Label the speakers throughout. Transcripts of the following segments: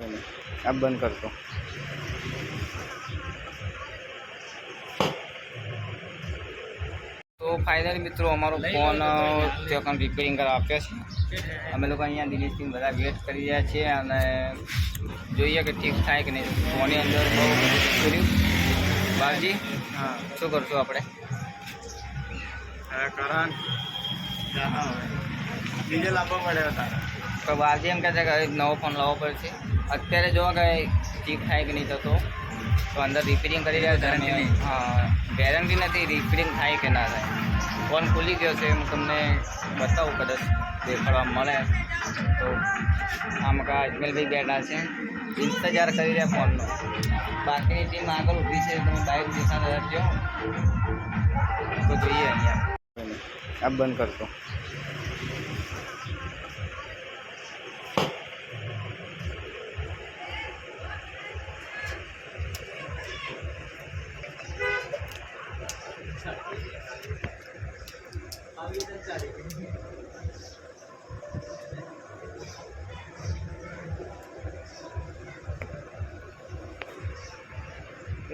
Speaker 1: આ બંધ કરતો તો ફાઇનલી મિત્રો અમારો ફોન ત્યાં રિપેરિંગ કરવા આપ્યો છે અમે લોકો અહીંયા દિનેશથી બધા વેટ કરી રહ્યા છીએ અને જોઈએ કે ઠીક થાય કે નહીં ફોનની અંદર બહુ બાજી
Speaker 2: હા
Speaker 1: શું કરશું આપણે
Speaker 2: કારણ ડીજે લાવવા પડ્યો તારા
Speaker 1: તો બાલજી એમ કહે છે કે નવો ફોન લાવવો પડશે. અત્યારે જો કે ઠીક થાય કે નહીં થતો તો અંદર રિપેરિંગ કરી રહ્યા છે હા ગેરંટી નથી રિપેરિંગ થાય કે ના થાય. ફોન ખુલી ગયો છે હું તમને બતાવું કદાચ દેખાડવા મળે તો. આમ કા અજમેલભાઈ બેઠા છે ઇંતજાર કરી રહ્યા ફોનનો. બાકીની ટીમ આગળ ઊભી છે તમે બાઇક દેખાતા રહેજો તો જોઈએ અહીંયા. આ બંધ કરતો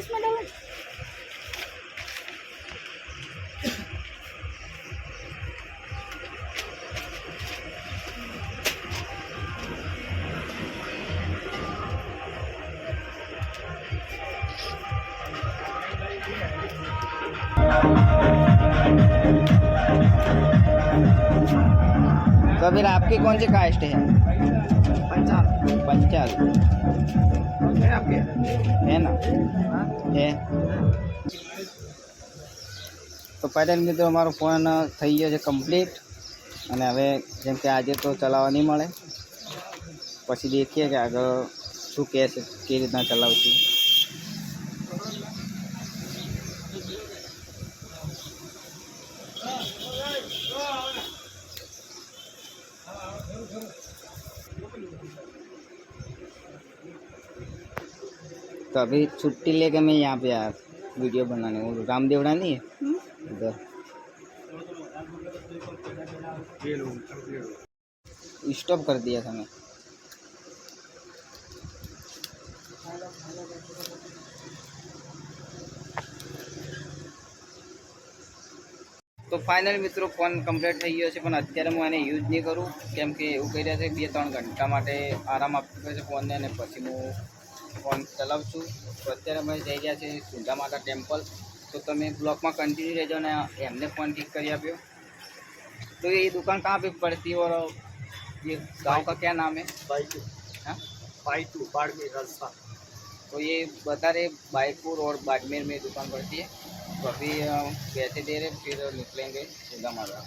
Speaker 3: इसमें डालो
Speaker 1: तो फिर आपकी कौन सी कास्ट है पंचाल है ना है તો પહેલાં મિત્રો અમારો ફોન થઈ ગયો છે કમ્પ્લીટ અને હવે જેમ કે આજે તો ચલાવવા નહીં મળે પછી દેખીએ કે આગળ શું કહે છે કેવી રીતના ચલાવશું तो अभी छुट्टी लेके मैं यहाँ पे आया वीडियो बनाने वो रामदेवड़ा नहीं है उधर
Speaker 2: ये लो ये लो
Speaker 1: स्टॉप कर दिया था मैं તો ફાઇનલ મિત્રો ફોન કમ્પ્લીટ થઈ ગયો છે પણ અત્યારે હું એને યુઝ નહીં કરું કેમ કે એવું કહી રહ્યા છે બે ત્રણ ઘંટા માટે આરામ આપવો છે ફોનને અને પછી હું ફોન ચલાવું છું તો અત્યારે અમે જઈ રહ્યા છીએ સુંધા માતા ટેમ્પલ તો તમે બ્લોકમાં કન્ટિન્યુ રહેજો અને એમને ફોન ઠીક કરી આપ્યો तो ये दुकान कहाँ पे पड़ती है और ये गांव का क्या नाम है
Speaker 2: बाई टू
Speaker 1: हाँ?
Speaker 2: बाई टू बाड़मेर राजस्थान
Speaker 1: तो ये बता रहे बाईपुर और बाड़मेर में दुकान पड़ती है तो अभी अ, पैसे दे रहे फिर निकलेंगे सीधा मारा